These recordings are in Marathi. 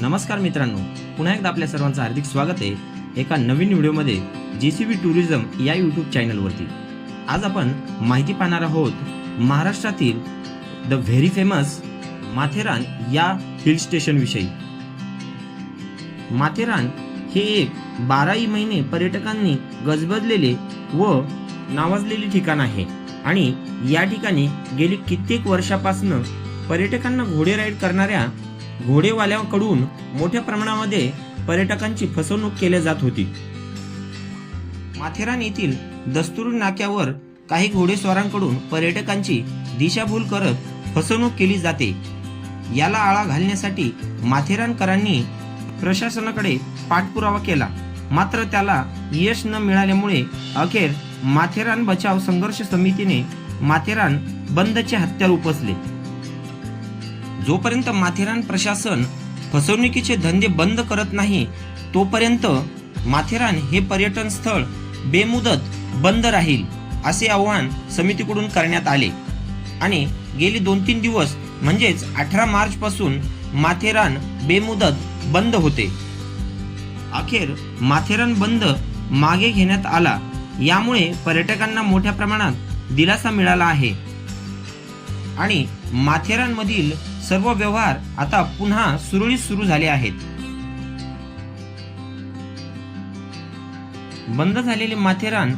नमस्कार मित्रांनो पुन्हा एकदा आपल्या सर्वांचं हार्दिक स्वागत आहे एका नवीन व्हिडिओमध्ये जे सी बी टुरिझम या यूट्यूब चॅनलवरती. आज आपण माहिती पाहणार आहोत महाराष्ट्रातील द व्हेरी फेमस माथेरान या हिल स्टेशनविषयी माथेरान हे एक बाराही महिने पर्यटकांनी गजबजलेले व नावाजलेले ठिकाण आहे आणि या ठिकाणी गेली कित्येक वर्षापासून पर्यटकांना घोडे राईड करणाऱ्या घोडेवाल्याकडून मोठ्या प्रमाणामध्ये पर्यटकांची फसवणूक केली जात होती. माथेरान येथील दस्तुरी नाक्यावर काही घोडेस्वारांकडून पर्यटकांची दिशाभूल करत फसवणूक केली जाते. याला आळा घालण्यासाठी माथेरानकरांनी प्रशासनाकडे पाठपुरावा केला. मात्र त्याला यश न मिळाल्यामुळे अखेर माथेरान बचाव संघर्ष समितीने माथेरान बंदचे हत्यार उपसले. जोपर्यंत माथेरान प्रशासन फसवणुकीचे धंदे बंद करत नाही तोपर्यंत माथेरान हे पर्यटन स्थळ बेमुदत बंद राहील असे आव्हान समितीकडून करण्यात आले. आणि गेली दोन तीन दिवस म्हणजेच अठरा मार्च पासून माथेरान बेमुदत बंद होते. अखेर माथेरान बंद मागे घेण्यात आला. यामुळे पर्यटकांना मोठ्या प्रमाणात दिलासा मिळाला आहे. आणि माथेरानमधील सर्व व्यवहार आता पुन्हा सुरळीत सुरू झाले आहेत. बंद झालेले माथेरान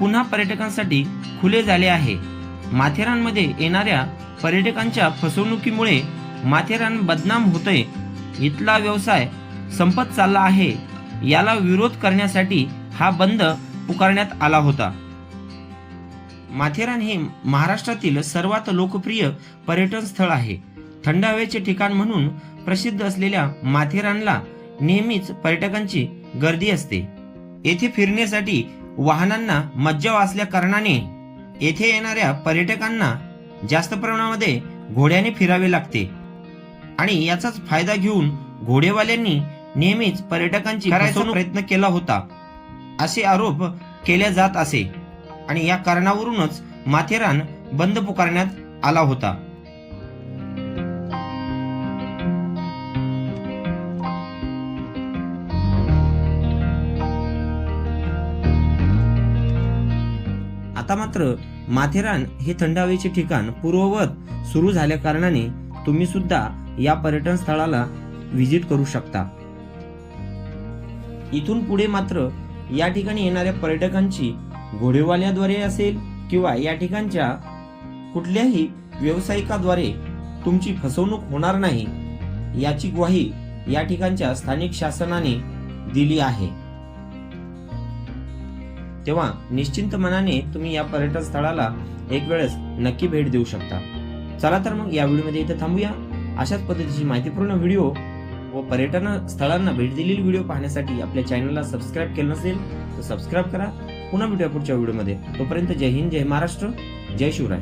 पुन्हा पर्यटकांसाठी खुले झाले आहे. माथेरानमध्ये येणाऱ्या पर्यटकांच्या फसवणुकीमुळे माथेरान बदनाम होतंय. इथला व्यवसाय संपत चालला आहे. याला विरोध करण्यासाठी हा बंद पुकारण्यात आला होता. माथेरान हे महाराष्ट्रातील सर्वात लोकप्रिय पर्यटन स्थळ आहे. थंड हवेचे ठिकाण म्हणून प्रसिद्ध असलेल्या माथेरानला नेहमीच पर्यटकांची गर्दी असते. येथे फिरण्यासाठी वाहनांना मज्जाव असल्या कारणाने येथे येणाऱ्या पर्यटकांना जास्त प्रमाणामध्ये घोड्याने फिरावे लागते. आणि याचाच फायदा घेऊन घोडेवाल्यांनी नेहमीच पर्यटकांची करायचा प्रयत्न केला होता. असे आरोप केले जात असे. आणि या कारणावरूनच माथेरान बंद पुकारण्यात आला होता. आता मात्र माथेरान हे थंड हवेचे ठिकाण पूर्ववत सुरू झाल्या कारणाने तुम्ही सुद्धा या पर्यटन स्थळाला व्हिजिट करू शकता. इथून पुढे मात्र या ठिकाणी येणाऱ्या पर्यटकांची घोडेवाल्याद्वारे असेल किंवा या ठिकाणच्या कुठल्याही व्यावसायिकाद्वारे तुमची फसवणूक होणार नाही याची ग्वाही या ठिकाणच्या स्थानिक शासनाने दिली आहे. तेव्हा निश्चिंत मनाने तुम्ही या पर्यटन स्थळाला एक वेळेस नक्की भेट देऊ शकता. चला तर मग या व्हिडिओमध्ये इथे थांबूया. अशाच पद्धतीची माहितीपूर्ण व्हिडिओ व पर्यटन स्थळांना भेट दिलेली व्हिडिओ पाहण्यासाठी आपल्या चॅनलला सबस्क्राईब केलं नसेल तर सबस्क्राईब करा. पुन्हा भेटूया पुढच्या व्हिडिओमध्ये. तोपर्यंत जय हिंद जय महाराष्ट्र जय शिवराय.